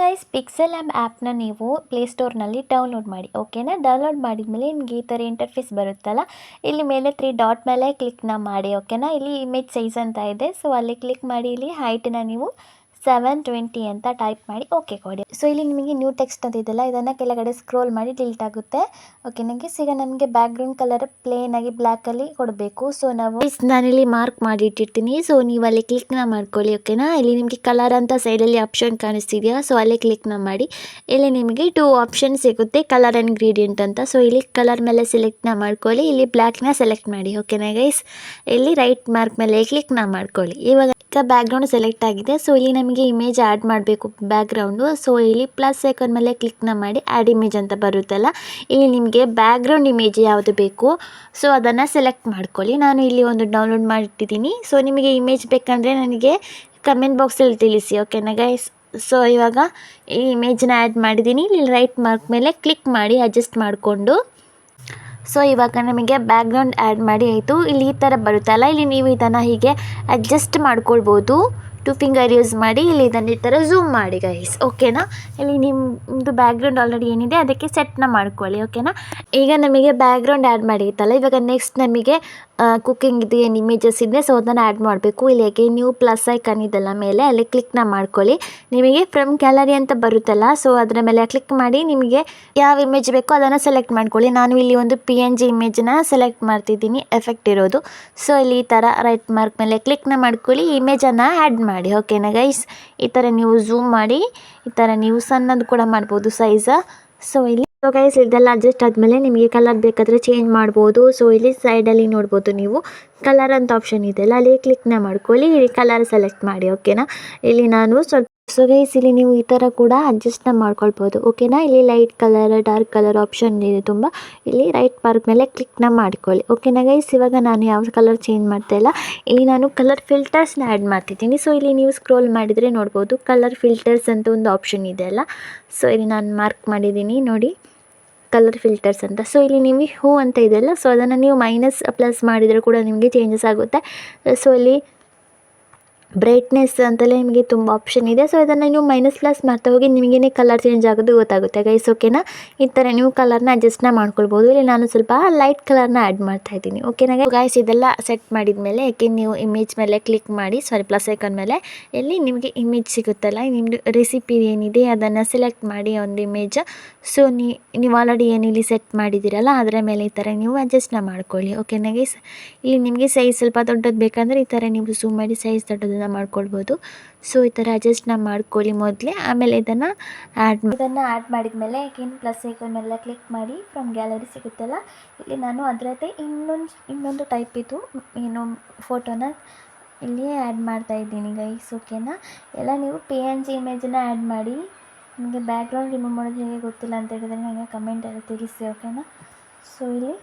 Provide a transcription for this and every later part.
Guys pixel app ಆ್ಯಪ್ನ ನೀವು ಪ್ಲೇಸ್ಟೋರ್ನಲ್ಲಿ ಡೌನ್ಲೋಡ್ ಮಾಡಿ ಓಕೆನಾ ಡೌನ್ಲೋಡ್ ಮಾಡಿದ್ಮೇಲೆ ನಿಮಗೆ ಈ ಥರ ಇಂಟರ್ಫೇಸ್ ಬರುತ್ತಲ್ಲ? ಇಲ್ಲಿ ಮೇಲೆ ತ್ರೀ ಡಾಟ್ ಮೇಲೆ ಕ್ಲಿಕ್ನ ಮಾಡಿ ಓಕೆನಾ ಇಲ್ಲಿ ಇಮೇಜ್ ಸೈಜ್ ಅಂತ ಇದೆ. ಸೊ ಅಲ್ಲಿ ಕ್ಲಿಕ್ ಮಾಡಿ, ಇಲ್ಲಿ ಹೈಟನ್ನ ನೀವು ಸೆವೆನ್ ಟ್ವೆಂಟಿ ಅಂತ ಟೈಪ್ ಮಾಡಿ ಓಕೆ ಕೊಡಿ. ಸೊ ಇಲ್ಲಿ ನಿಮಗೆ ನ್ಯೂ ಟೆಕ್ಸ್ಟ್ ಅಂತ ಇದೆಯಲ್ಲ, ಇದನ್ನು ಕೆಳಗಡೆ ಸ್ಕ್ರೋಲ್ ಮಾಡಿ ಡಿಲೀಟ್ ಆಗುತ್ತೆ. ಓಕೆ ನನಗೆ ಈಗ ನಮಗೆ ಬ್ಯಾಕ್ಗ್ರೌಂಡ್ ಕಲರ್ ಪ್ಲೇನ್ ಆಗಿ ಬ್ಲ್ಯಾಕಲ್ಲಿ ಕೊಡಬೇಕು. ಸೊ ನಾವು ನಾನಿಲ್ಲಿ ಮಾರ್ಕ್ ಮಾಡಿ ಇಟ್ಟಿರ್ತೀನಿ. ಸೊ ನೀವು ಅಲ್ಲಿ ಕ್ಲಿಕ್ನ ಮಾಡ್ಕೊಳ್ಳಿ ಓಕೆನಾ ಇಲ್ಲಿ ನಿಮಗೆ ಕಲರ್ ಅಂತ ಸೈಡಲ್ಲಿ ಆಪ್ಷನ್ ಕಾಣಿಸ್ತಿದೆಯಾ? ಸೊ ಅಲ್ಲಿ ಕ್ಲಿಕ್ನ ಮಾಡಿ. ಇಲ್ಲಿ ನಿಮಗೆ ಟೂ ಆಪ್ಷನ್ ಸಿಗುತ್ತೆ ಕಲರ್ ಆ್ಯಂಡ್ ಗ್ರೀಡಿಯಂಟ್ ಅಂತ. ಸೊ ಇಲ್ಲಿ ಕಲರ್ ಮೇಲೆ ಸೆಲೆಕ್ಟ್ನ ಮಾಡ್ಕೊಳ್ಳಿ, ಇಲ್ಲಿ ಬ್ಲ್ಯಾಕ್ನ ಸೆಲೆಕ್ಟ್ ಮಾಡಿ ಓಕೆನಾ ಗೈಸ್ ಇಲ್ಲಿ ರೈಟ್ ಮಾರ್ಕ್ ಮೇಲೆ ಕ್ಲಿಕ್ನ ಮಾಡ್ಕೊಳ್ಳಿ. ಇವಾಗ ಈಗ ಬ್ಯಾಕ್ಗ್ರೌಂಡ್ ಸೆಲೆಕ್ಟ್ ಆಗಿದೆ. ಸೊ ಇಲ್ಲಿ ನಮಗೆ ಇಮೇಜ್ ಆ್ಯಡ್ ಮಾಡಬೇಕು ಬ್ಯಾಕ್ಗ್ರೌಂಡು ಸೊ ಇಲ್ಲಿ ಪ್ಲಸ್ ಐಕಾನ್ ಮೇಲೆ ಕ್ಲಿಕ್ನ ಮಾಡಿ ಆ್ಯಡ್ ಇಮೇಜ್ ಅಂತ ಬರುತ್ತಲ್ಲ? ಇಲ್ಲಿ ನಿಮಗೆ ಬ್ಯಾಕ್ಗ್ರೌಂಡ್ ಇಮೇಜ್ ಯಾವುದು ಬೇಕು? ಸೊ ಅದನ್ನು ಸೆಲೆಕ್ಟ್ ಮಾಡ್ಕೊಳ್ಳಿ. ನಾನು ಇಲ್ಲಿ ಒಂದು ಡೌನ್ಲೋಡ್ ಮಾಡಿಟ್ಟಿದ್ದೀನಿ ಸೊ ನಿಮಗೆ ಇಮೇಜ್ ಬೇಕಂದರೆ ನನಗೆ ಕಮೆಂಟ್ ಬಾಕ್ಸಲ್ಲಿ ತಿಳಿಸಿ ಓಕೆನಾ ಗೈಸ್ ಸೊ ಇವಾಗ ಈ ಇಮೇಜ್ನ ಆ್ಯಡ್ ಮಾಡಿದ್ದೀನಿ. ಇಲ್ಲಿ ರೈಟ್ ಮಾರ್ಕ್ ಮೇಲೆ ಕ್ಲಿಕ್ ಮಾಡಿ ಅಡ್ಜಸ್ಟ್ ಮಾಡಿಕೊಂಡು. ಸೊ ಇವಾಗ ನಮಗೆ ಬ್ಯಾಕ್ಗ್ರೌಂಡ್ ಆ್ಯಡ್ ಮಾಡಿ ಆಯಿತು. ಇಲ್ಲಿ ಈ ಥರ ಬರುತ್ತಲ್ಲ, ಇಲ್ಲಿ ನೀವು ಇದನ್ನು ಹೀಗೆ ಅಡ್ಜಸ್ಟ್ ಮಾಡ್ಕೊಳ್ಬೋದು. ಟು ಫಿಂಗರ್ ಯೂಸ್ ಮಾಡಿ, ಇಲ್ಲಿ ಇದನ್ನು ಈ ಥರ ಝೂಮ್ ಮಾಡಿ ಗೈಸ್ ಓಕೆನಾ ಇಲ್ಲಿ ನಿಮ್ಮದು ಬ್ಯಾಕ್ಗ್ರೌಂಡ್ ಆಲ್ರೆಡಿ ಏನಿದೆ, ಅದಕ್ಕೆ ಸೆಟ್ನ ಮಾಡ್ಕೊಳ್ಳಿ ಓಕೆನಾ ಈಗ ನಮಗೆ ಬ್ಯಾಕ್ಗ್ರೌಂಡ್ ಆ್ಯಡ್ ಮಾಡಿತ್ತಲ್ಲ ಇವಾಗ ನೆಕ್ಸ್ಟ್ ನಮಗೆ ಕುಕ್ಕಿಂಗ್ ಏನು ಇಮೇಜಸ್ ಇದೆ ಸೊ ಅದನ್ನು ಆ್ಯಡ್ ಮಾಡಬೇಕು. ಇಲ್ಲಿ ಹೇಗೆ ನೀವು ಪ್ಲಸ್ ಐಕನ್ ಇದೆಲ್ಲ ಮೇಲೆ ಅಲ್ಲಿ ಕ್ಲಿಕ್ನ ಮಾಡ್ಕೊಳ್ಳಿ. ನಿಮಗೆ ಫ್ರಮ್ ಗ್ಯಾಲರಿ ಅಂತ ಬರುತ್ತಲ್ಲ ಸೊ ಅದರ ಮೇಲೆ ಕ್ಲಿಕ್ ಮಾಡಿ ನಿಮಗೆ ಯಾವ ಇಮೇಜ್ ಬೇಕೋ ಅದನ್ನು ಸೆಲೆಕ್ಟ್ ಮಾಡ್ಕೊಳ್ಳಿ. ನಾನು ಇಲ್ಲಿ ಒಂದು ಪಿ ಎನ್ ಜಿ ಇಮೇಜ್ನ ಸೆಲೆಕ್ಟ್ ಮಾಡ್ತಿದ್ದೀನಿ ಎಫೆಕ್ಟ್ ಇರೋದು. ಸೊ ಇಲ್ಲಿ ಈ ಥರ ರೈಟ್ ಮಾರ್ಕ್ ಮೇಲೆ ಕ್ಲಿಕ್ನ ಮಾಡ್ಕೊಳ್ಳಿ ಇಮೇಜನ್ನು ಆ್ಯಡ್ ಮಾಡಿ. ಓಕೆನಾ ಗೈಸ್ ಈ ಥರ ನೀವು ಝೂಮ್ ಮಾಡಿ, ಈ ಥರ ನೀವು ಸಣ್ಣದು ಕೂಡ ಮಾಡ್ಬೋದು ಸೈಜ ಸೊ ಇಲ್ಲಿ ಸೊ ಗೈಸ್ ಇದೆಲ್ಲ ಅಡ್ಜಸ್ಟ್ ಆದಮೇಲೆ ನಿಮಗೆ ಕಲರ್ ಬೇಕಾದರೆ ಚೇಂಜ್ ಮಾಡ್ಬೋದು. ಸೊ ಇಲ್ಲಿ ಸೈಡಲ್ಲಿ ನೋಡ್ಬೋದು ನೀವು. ಕಲರ್ ಅಂತ ಆಪ್ಷನ್ ಇದೆಯಲ್ಲ ಅಲ್ಲಿ ಕ್ಲಿಕ್ನ ಮಾಡ್ಕೊಳ್ಳಿ. ಇಲ್ಲಿ ಕಲರ್ ಸೆಲೆಕ್ಟ್ ಮಾಡಿ ಓಕೆನಾ ಇಲ್ಲಿ ನಾನು ಸ್ವಲ್ಪ ಸೊ ಗೈಸ್ ಇಲ್ಲಿ ನೀವು ಈ ಥರ ಕೂಡ ಅಡ್ಜಸ್ಟ್ನ ಮಾಡ್ಕೊಳ್ಬೋದು ಓಕೆನಾ ಇಲ್ಲಿ light colour dark colour option ಇದೆ ತುಂಬ. ಇಲ್ಲಿ ರೈಟ್ ಪಾರ್ಕ್ ಮೇಲೆ ಕ್ಲಿಕ್ನ ಮಾಡ್ಕೊಳ್ಳಿ ಓಕೆನಾ ಗೈಸ್ ಇವಾಗ ನಾನು ಯಾವ ಕಲರ್ ಚೇಂಜ್ ಮಾಡ್ತಾ ಇಲ್ಲ. ಇಲ್ಲಿ ನಾನು ಕಲರ್ ಫಿಲ್ಟರ್ಸ್ನ ಆ್ಯಡ್ ಮಾಡ್ತಿದ್ದೀನಿ. ಸೊ ಇಲ್ಲಿ ನೀವು ಸ್ಕ್ರೋಲ್ ಮಾಡಿದರೆ ನೋಡ್ಬೋದು ಕಲರ್ ಫಿಲ್ಟರ್ಸ್ ಅಂತ ಒಂದು ಆಪ್ಷನ್ ಇದೆ ಅಲ್ಲ. ಸೊ ಇಲ್ಲಿ ನಾನು ಮಾರ್ಕ್ ಮಾಡಿದ್ದೀನಿ, ನೋಡಿ. ಕಲರ್ ಫಿಲ್ಟರ್ಸ್ ಅಂತ. ಸೊ ಇಲ್ಲಿ ನಿಮಗೆ ಹೂ ಅಂತ ಇದೆಯಲ್ಲ ಸೊ ಅದನ್ನು ನೀವು ಮೈನಸ್ ಪ್ಲಸ್ ಮಾಡಿದರೆ ಕೂಡ ನಿಮಗೆ ಚೇಂಜಸ್ ಆಗುತ್ತೆ. ಸೊ ಇಲ್ಲಿ ಬ್ರೈಟ್ನೆಸ್ ಅಂತಲೇ ನಿಮಗೆ ತುಂಬ ಆಪ್ಷನ್ ಇದೆ. ಸೊ ಇದನ್ನು ನೀವು ಮೈನಸ್ ಪ್ಲಸ್ ಮಾಡ್ತಾ ಹೋಗಿ ನಿಮಗೇನೆ ಕಲರ್ ಚೇಂಜ್ ಆಗೋದು ಗೊತ್ತಾಗುತ್ತೆ ಗೈಸ್ ಓಕೆನಾ ಈ ಥರ ನೀವು ಕಲರ್ನ ಅಡ್ಜಸ್ಟ್ನ ಮಾಡ್ಕೊಳ್ಬೋದು. ಇಲ್ಲಿ ನಾನು ಸ್ವಲ್ಪ ಲೈಟ್ ಕಲರ್ನ ಆ್ಯಡ್ ಮಾಡ್ತಾ ಇದ್ದೀನಿ. ಓಕೆನಾ ಗೈಸ್ ಇದೆಲ್ಲ ಸೆಟ್ ಮಾಡಿದ ಮೇಲೆ ಯಾಕೆ ನೀವು ಇಮೇಜ್ ಮೇಲೆ ಕ್ಲಿಕ್ ಮಾಡಿ ಸಾರಿ ಪ್ಲಸ್ ಐಕನ್ ಮೇಲೆ ಇಲ್ಲಿ ನಿಮಗೆ ಇಮೇಜ್ ಸಿಗುತ್ತಲ್ಲ ನಿಮ್ಮದು ರೆಸಿಪಿ ಏನಿದೆ, ಅದನ್ನು ಸೆಲೆಕ್ಟ್ ಮಾಡಿ ಒಂದು ಇಮೇಜ್ ಸೊ ನೀವು ಆಲ್ರೆಡಿ ಏನು ಇಲ್ಲಿ ಸೆಟ್ ಮಾಡಿದ್ದೀರಲ್ಲ, ಅದರ ಮೇಲೆ ಈ ಥರ ನೀವು ಅಡ್ಜಸ್ಟ್ನ ಮಾಡ್ಕೊಳ್ಳಿ. ಓಕೆನಾ ಇಲ್ಲಿ ನಿಮಗೆ ಸೈಜ್ ಸ್ವಲ್ಪ ದೊಡ್ಡದು ಬೇಕಂದರೆ ಈ ಥರ ನೀವು ಝೂಮ್ ಮಾಡಿ ಸೈಜ್ ದೊಡ್ಡದನ್ನು ಮಾಡ್ಕೊಳ್ಬೋದು. ಸೊ ಈ ಥರ ಅಡ್ಜಸ್ಟ್ನ ಮಾಡ್ಕೊಳ್ಳಿ ಮೊದಲೇ. ಆಮೇಲೆ ಇದನ್ನು ಆ್ಯಡ್ ಇದನ್ನು ಆ್ಯಡ್ ಮಾಡಿದ ಮೇಲೆ ಏನು ಪ್ಲಸ್ ಐಕನ್ ಮೇಲೆ ಕ್ಲಿಕ್ ಮಾಡಿ ಫ್ರಮ್ ಗ್ಯಾಲರಿ ಸಿಗುತ್ತಲ್ಲ? ಇಲ್ಲಿ ನಾನು ಅದರದ್ದೇ ಇನ್ನೊಂದು ಇನ್ನೊಂದು ಟೈಪ್ ಇದು, ಏನು ಫೋಟೋನ ಇಲ್ಲಿ ಆ್ಯಡ್ ಮಾಡ್ತಾ ಇದ್ದೀನಿ ಗೈಸ್ ಓಕೆನಾ ಎಲ್ಲ ನೀವು ಪಿ ಎನ್ ಜಿ ಇಮೇಜನ್ನು ಆ್ಯಡ್ ಮಾಡಿ. ನಿಮಗೆ ಬ್ಯಾಕ್ಗ್ರೌಂಡ್ ರಿಮೂವ್ ಮಾಡೋದು ಹೇಗೆ ಗೊತ್ತಿಲ್ಲ ಅಂತ ಹೇಳಿದ್ರೆ ನನಗೆ ಕಮೆಂಟ್ ಎಲ್ಲ ತಿಳಿಸಿ ಓಕೆನಾ ಸೊ ಇಲ್ಲಿ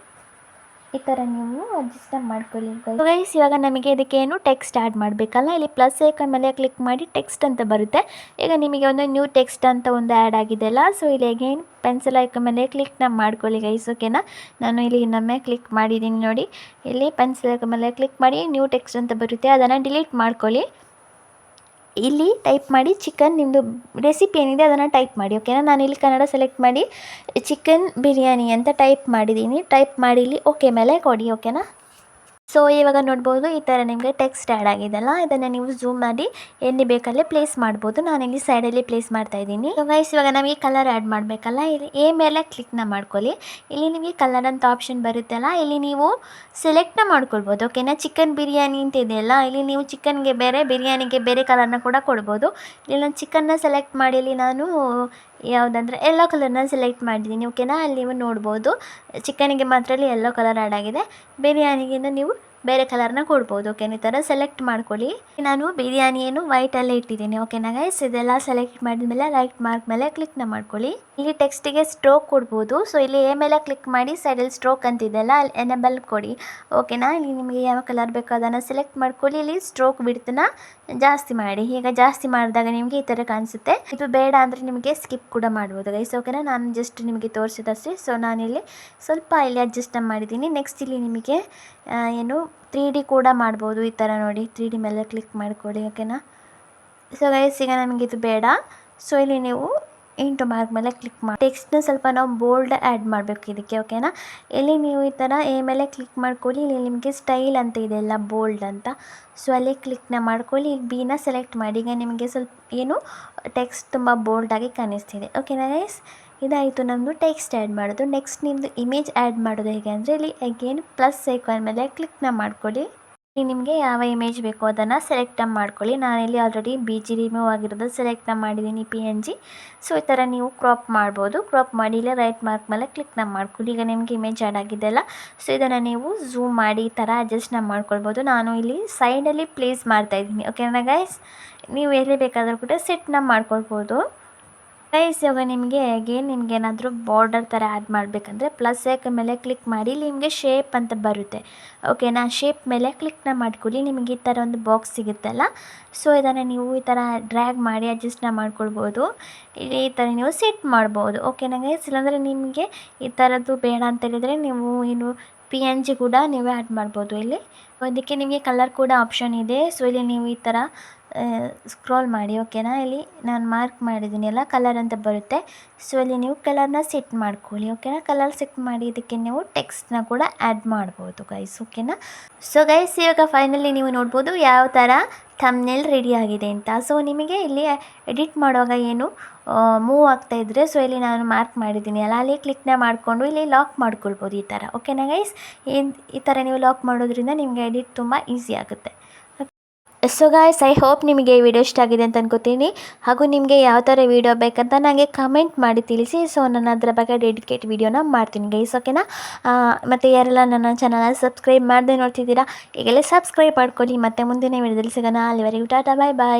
ಈ ಥರ ನೀವು ಅಡ್ಜಸ್ಟ್ ಮಾಡ್ಕೊಳ್ಳಿ ಗೈಸ್ ಇವಾಗ ನಮಗೆ ಇದಕ್ಕೆ ಏನು ಟೆಕ್ಸ್ಟ್ ಆ್ಯಡ್ ಮಾಡಬೇಕಲ್ಲ? ಇಲ್ಲಿ ಪ್ಲಸ್ ಐಕನ್ ಮೇಲೆ ಕ್ಲಿಕ್ ಮಾಡಿ ಟೆಕ್ಸ್ಟ್ ಅಂತ ಬರುತ್ತೆ. ಈಗ ನಿಮಗೆ ಒಂದು ನ್ಯೂ ಟೆಕ್ಸ್ಟ್ ಅಂತ ಒಂದು ಆ್ಯಡ್ ಆಗಿದೆಯಲ್ಲ ಸೊ ಇಲ್ಲಿ ಅಗೇನ್ ಪೆನ್ಸಿಲ್ ಐಕನ್ ಮೇಲೆ ಕ್ಲಿಕ್ನ ಮಾಡ್ಕೊಳ್ಳಿ ಗೈಸ್ ಓಕೆನಾ ನಾನು ಇಲ್ಲಿ ಇನ್ನೊಮ್ಮೆ ಕ್ಲಿಕ್ ಮಾಡಿದ್ದೀನಿ ನೋಡಿ. ಇಲ್ಲಿ ಪೆನ್ಸಿಲ್ ಐಕನ್ ಮೇಲೆ ಕ್ಲಿಕ್ ಮಾಡಿ ನ್ಯೂ ಟೆಕ್ಸ್ಟ್ ಅಂತ ಬರುತ್ತೆ. ಅದನ್ನು ಡಿಲೀಟ್ ಮಾಡ್ಕೊಳ್ಳಿ. ಇಲ್ಲಿ ಟೈಪ್ ಮಾಡಿ ಚಿಕನ್ ನಿಮ್ಮದು ರೆಸಿಪಿ ಏನಿದೆ ಅದನ್ನು ಟೈಪ್ ಮಾಡಿ ಓಕೆನಾ ನಾನು ಇಲ್ಲಿ ಕನ್ನಡ ಸೆಲೆಕ್ಟ್ ಮಾಡಿ ಚಿಕನ್ ಬಿರಿಯಾನಿ ಅಂತ ಟೈಪ್ ಮಾಡಿದ್ದೀನಿ ಟೈಪ್ ಮಾಡಿ ಇಲ್ಲಿ ಓಕೆ ಮೇಲೆ ಕೊಡಿ ಓಕೆನಾ ಸೊ ಇವಾಗ ನೋಡ್ಬೋದು ಈ ಥರ ನಿಮಗೆ ಟೆಕ್ಸ್ಟ್ ಆ್ಯಡ್ ಆಗಿದೆಲ್ಲ ಇದನ್ನು ನೀವು ಝೂಮ್ ಮಾಡಿ ಎಲ್ಲಿ ಬೇಕಲ್ಲೇ ಪ್ಲೇಸ್ ಮಾಡ್ಬೋದು. ನಾನಿಲ್ಲಿ ಸೈಡಲ್ಲಿ ಪ್ಲೇಸ್ ಮಾಡ್ತಾ ಇದ್ದೀನಿ. ಗೈಸ್ ಇವಾಗ ನಮಗೆ ಕಲರ್ ಆ್ಯಡ್ ಮಾಡಬೇಕಲ್ಲ, ಇಲ್ಲಿ ಎ ಮೇಲೆ ಕ್ಲಿಕ್ನ ಮಾಡ್ಕೊಳ್ಳಿ. ಇಲ್ಲಿ ನಿಮಗೆ ಕಲರ್ ಅಂತ ಆಪ್ಷನ್ ಬರುತ್ತಲ್ಲ, ಇಲ್ಲಿ ನೀವು ಸೆಲೆಕ್ಟ್ನ ಮಾಡ್ಕೊಳ್ಬೋದು. ಓಕೆನಾ ಚಿಕನ್ ಬಿರಿಯಾನಿ ಅಂತ ಇದೆಯಲ್ಲ ಇಲ್ಲಿ ನೀವು ಚಿಕನ್ಗೆ ಬೇರೆ, ಬಿರಿಯಾನಿಗೆ ಬೇರೆ ಕಲರ್ನ ಕೂಡ ಕೊಡ್ಬೋದು. ಇಲ್ಲಿ ನಾನು ಚಿಕನ್ನ ಸೆಲೆಕ್ಟ್ ಮಾಡಿ, ಇಲ್ಲಿ ನಾನು ಯಾವುದಂದ್ರೆ ಎಲ್ಲೋ ಕಲರ್ನ ಸೆಲೆಕ್ಟ್ ಮಾಡಿದ್ದೀನಿ ಓಕೆನಾ ಅಲ್ಲಿ ನೀವು ನೋಡ್ಬೋದು. ಚಿಕನಿಗೆ ಮಾತ್ರ ಅಲ್ಲಿ ಎಲ್ಲೋ ಕಲರ್ ಆ್ಯಡ್ ಆಗಿದೆ. ಬಿರಿಯಾನಿಗಿಂತ ನೀವು ಬೇರೆ ಕಲರ್ನ ಕೊಡ್ಬೋದು. ಓಕೆನಾ ಈ ಥರ ಸೆಲೆಕ್ಟ್ ಮಾಡ್ಕೊಳ್ಳಿ. ನಾನು ಬಿರಿಯಾನಿಯನ್ನು ವೈಟಲ್ಲೇ ಇಟ್ಟಿದ್ದೀನಿ. ಓಕೆನಾ ಎಸ್ ಇದೆಲ್ಲ ಸೆಲೆಕ್ಟ್ ಮಾಡಿದ್ಮೇಲೆ ರೈಟ್ ಮಾರ್ಕ್ ಮೇಲೆ ಕ್ಲಿಕ್ನ ಮಾಡ್ಕೊಳ್ಳಿ. ಇಲ್ಲಿ ಟೆಕ್ಸ್ಟಿಗೆ ಸ್ಟ್ರೋಕ್ ಕೊಡ್ಬೋದು. ಸೊ ಇಲ್ಲಿ ಎ ಮೇಲೆ ಕ್ಲಿಕ್ ಮಾಡಿ ಸೈಡಲ್ಲಿ ಸ್ಟ್ರೋಕ್ ಅಂತಿದೆಯಲ್ಲ ಅಲ್ಲಿ? ಎನೇಬಲ್ ಕೊಡಿ. ಓಕೆನಾ ಇಲ್ಲಿ ನಿಮಗೆ ಯಾವ ಕಲರ್ ಬೇಕೋ ಅದನ್ನು ಸೆಲೆಕ್ಟ್ ಮಾಡ್ಕೊಳ್ಳಿ. ಇಲ್ಲಿ ಸ್ಟ್ರೋಕ್ ಬಿಡ್ತನ ಜಾಸ್ತಿ ಮಾಡಿ. ಈಗ ಜಾಸ್ತಿ ಮಾಡಿದಾಗ ನಿಮಗೆ ಈ ಥರ ಕಾಣಿಸುತ್ತೆ. ಇದು ಬೇಡ ಅಂದರೆ ನಿಮಗೆ ಸ್ಕಿಪ್ ಕೂಡ ಮಾಡ್ಬೋದು ಗೈಸ್ ಓಕೆನಾ ನಾನು ಜಸ್ಟ್ ನಿಮಗೆ ತೋರಿಸಿದಷ್ಟೇ. ಸೊ ನಾನಿಲ್ಲಿ ಸ್ವಲ್ಪ ಇಲ್ಲಿ ಅಡ್ಜಸ್ಟ್ ಮಾಡಿದ್ದೀನಿ. ನೆಕ್ಸ್ಟ್ ಇಲ್ಲಿ ನಿಮಗೆ ಏನು ತ್ರೀ ಡಿ ಕೂಡ ಮಾಡ್ಬೋದು ಈ ಥರ ನೋಡಿ. ತ್ರೀ ಡಿ ಮೇಲೆ ಕ್ಲಿಕ್ ಮಾಡಿಕೊಡಿ ಓಕೆನಾ ಸೊ ಗೈಸ್ ಈಗ ನಮಗಿದು ಬೇಡ. ಸೊ ಇಲ್ಲಿ ನೀವು ಇಂಟು ಮಾರ್ಕ್ ಮೇಲೆ ಕ್ಲಿಕ್ ಮಾಡಿ. ಟೆಕ್ಸ್ಟ್ನ ಸ್ವಲ್ಪ ನಾವು ಬೋಲ್ಡ್ ಆ್ಯಡ್ ಮಾಡಬೇಕು ಇದಕ್ಕೆ ಓಕೆನಾ ಇಲ್ಲಿ ನೀವು ಈ ಥರ ಎ ಮೇಲೆ ಕ್ಲಿಕ್ ಮಾಡ್ಕೊಳ್ಳಿ. ಇಲ್ಲಿ ನಿಮಗೆ ಸ್ಟೈಲ್ ಅಂತ ಇದೆಲ್ಲ ಬೋಲ್ಡ್ ಅಂತ. ಸೊ ಅಲ್ಲಿ ಕ್ಲಿಕ್ನ ಮಾಡ್ಕೊಳ್ಳಿ. ಇಲ್ಲಿ ಬಿನ ಸೆಲೆಕ್ಟ್ ಮಾಡಿ. ಈಗ ನಿಮಗೆ ಸ್ವಲ್ಪ ಏನು ಟೆಕ್ಸ್ಟ್ ತುಂಬ ಬೋಲ್ಡಾಗಿ ಕಾಣಿಸ್ತಿದೆ. ಓಕೆನಾ ಗೈಸ್ ಇದಾಯಿತು ನಮ್ಮದು ಟೆಕ್ಸ್ಟ್ ಆ್ಯಡ್ ಮಾಡೋದು. ನೆಕ್ಸ್ಟ್ ನಿಮ್ಮದು ಇಮೇಜ್ ಆ್ಯಡ್ ಮಾಡೋದು ಹೇಗೆ ಅಂದರೆ, ಇಲ್ಲಿ ಅಗೇನ್ ಪ್ಲಸ್ ಐಕಾನ್ ಮೇಲೆ ಕ್ಲಿಕ್ನ ಮಾಡ್ಕೊಳ್ಳಿ. ನಿಮಗೆ ಯಾವ ಇಮೇಜ್ ಬೇಕೋ ಅದನ್ನು ಸೆಲೆಕ್ಟ್ ಮಾಡ್ಕೊಳ್ಳಿ. ನಾನಿಲ್ಲಿ ಆಲ್ರೆಡಿ ಬಿ ಜಿ ರಿಮೂವ್ ಆಗಿರೋದು ಸೆಲೆಕ್ಟ್ನ ಮಾಡಿದ್ದೀನಿ ಪಿ ಎನ್ ಜಿ ಸೊ ಈ ಥರ ನೀವು ಕ್ರಾಪ್ ಮಾಡ್ಬೋದು. ಕ್ರಾಪ್ ಮಾಡಿ ಇಲ್ಲೇ ರೈಟ್ ಮಾರ್ಕ್ ಮೇಲೆ ಕ್ಲಿಕ್ನ ಮಾಡ್ಕೊಳ್ಳಿ. ಈಗ ನಿಮಗೆ ಇಮೇಜ್ ಆ್ಯಡ್ ಆಗಿದೆಯಲ್ಲ ಸೊ ಇದನ್ನು ನೀವು ಝೂಮ್ ಮಾಡಿ ಈ ಥರ ಅಡ್ಜಸ್ಟ್ನ ಮಾಡ್ಕೊಳ್ಬೋದು. ನಾನು ಇಲ್ಲಿ ಸೈಡಲ್ಲಿ ಪ್ಲೇಸ್ ಮಾಡ್ತಾಯಿದ್ದೀನಿ ಓಕೆನಾ ಗೈಸ್ ನೀವು ಎಲ್ಲಿ ಬೇಕಾದರೂ ಕೂಡ ಸೆಟ್ನ ಮಾಡ್ಕೊಳ್ಬೋದು. ಗೈಸ್ ಇವಾಗ ನಿಮಗೆ ಅಗೇನ್ ನಿಮ್ಗೆ ಏನಾದರೂ ಬಾರ್ಡರ್ ಥರ ಆ್ಯಡ್ ಮಾಡಬೇಕಂದ್ರೆ ಪ್ಲಸ್ ಏಕ ಮೇಲೆ ಕ್ಲಿಕ್ ಮಾಡಿ ನಿಮಗೆ ಶೇಪ್ ಅಂತ ಬರುತ್ತೆ. ಓಕೆನಾ ಶೇಪ್ ಮೇಲೆ ಕ್ಲಿಕ್ನ ಮಾಡ್ಕೊಳ್ಳಿ, ನಿಮಗೆ ಈ ಥರ ಒಂದು ಬಾಕ್ಸ್ ಸಿಗುತ್ತಲ್ಲ? ಸೊ ಇದನ್ನು ನೀವು ಈ ಥರ ಡ್ರ್ಯಾಗ್ ಮಾಡಿ ಅಡ್ಜಸ್ಟ್ನ ಮಾಡ್ಕೊಳ್ಬೋದು. ಇಲ್ಲಿ ಈ ಥರ ನೀವು ಸೆಟ್ ಮಾಡ್ಬೋದು. ಓಕೆನಾ ಗೈಸ್ ಇಲ್ಲಾಂದರೆ ನಿಮಗೆ ಈ ಥರದ್ದು ಬೇಡ ಅಂತ ಹೇಳಿದರೆ ನೀವು ಏನು ಪಿ ಎನ್ ಜಿ ಕೂಡ ನೀವೇ ಆ್ಯಡ್ ಮಾಡ್ಬೋದು ಇಲ್ಲಿ. ಅದಕ್ಕೆ ನಿಮಗೆ ಕಲರ್ ಕೂಡ ಆಪ್ಷನ್ ಇದೆ. ಸೊ ಇಲ್ಲಿ ನೀವು ಈ ಥರ ಸ್ಕ್ರೋಲ್ ಮಾಡಿ ಓಕೆನಾ ಇಲ್ಲಿ ನಾನು ಮಾರ್ಕ್ ಮಾಡಿದ್ದೀನಿ ಎಲ್ಲ ಕಲರ್ ಅಂತ ಬರುತ್ತೆ. ಸೊ ಇಲ್ಲಿ ನೀವು ಕಲರ್ನ ಸೆಟ್ ಮಾಡ್ಕೊಳ್ಳಿ ಓಕೆನಾ ಕಲರ್ ಸೆಟ್ ಮಾಡಿ, ಇದಕ್ಕೆ ನೀವು ಟೆಕ್ಸ್ಟ್ನ ಕೂಡ ಆ್ಯಡ್ ಮಾಡ್ಬೋದು ಗೈಸ್ ಓಕೆನಾ ಸೊ ಗೈಸ್ ಇವಾಗ ಫೈನಲಿ ನೀವು ನೋಡ್ಬೋದು ಯಾವ ಥರ ಥಮ್ನೆಲ್ ರೆಡಿ ಆಗಿದೆ ಅಂತ. ಸೊ ನಿಮಗೆ ಇಲ್ಲಿ ಎಡಿಟ್ ಮಾಡುವಾಗ ಏನು ಮೂವ್ ಆಗ್ತಾ ಇದ್ದರೆ ಸೊ ಇಲ್ಲಿ ನಾನು ಮಾರ್ಕ್ ಮಾಡಿದ್ದೀನಿ ಅಲ್ಲ, ಅಲ್ಲಿ ಕ್ಲಿಕ್ನ ಮಾಡಿಕೊಂಡು ಇಲ್ಲಿ ಲಾಕ್ ಮಾಡ್ಕೊಳ್ಬೋದು ಈ ಥರ ಓಕೆನಾ ಗೈಸ್ ಈ ಥರ ನೀವು ಲಾಕ್ ಮಾಡೋದ್ರಿಂದ ನಿಮಗೆ ಎಡಿಟ್ ತುಂಬ ಈಸಿ ಆಗುತ್ತೆ. ಸೊ ಗಾಯ್ಸ್ ಐ ಹೋಪ್ ನಿಮಗೆ ಈ ವಿಡಿಯೋ ಇಷ್ಟ ಆಗಿದೆ ಅಂತ ಅನ್ಕೋತೀನಿ. ಹಾಗೂ ನಿಮಗೆ ಯಾವ ಥರ ವಿಡಿಯೋ ಬೇಕಂತ ನನಗೆ ಕಮೆಂಟ್ ಮಾಡಿ ತಿಳಿಸಿ. ಸೊ ನಾನು ಅದರ ಬಗ್ಗೆ ಡೆಡಿಕೇಟ್ ವೀಡಿಯೋನ ಮಾಡ್ತೀನಿ ಗೈಸ್ ಓಕೆನಾ ಮತ್ತು ಯಾರೆಲ್ಲ ನನ್ನ ಚಾನಲ್ನ ಸಬ್ಸ್ಕ್ರೈಬ್ ಮಾಡದೆ ನೋಡ್ತಿದ್ದೀರಾ, ಈಗಲೇ ಸಬ್ಸ್ಕ್ರೈಬ್ ಮಾಡ್ಕೊಳ್ಳಿ. ಮತ್ತು ಮುಂದಿನ ವಿಡಿಯೋದಲ್ಲಿ ಸಿಗೋಣ. ಅಲ್ಲಿವರೆಗೂ ಟಾಟಾ ಬಾಯ್ ಬಾಯ್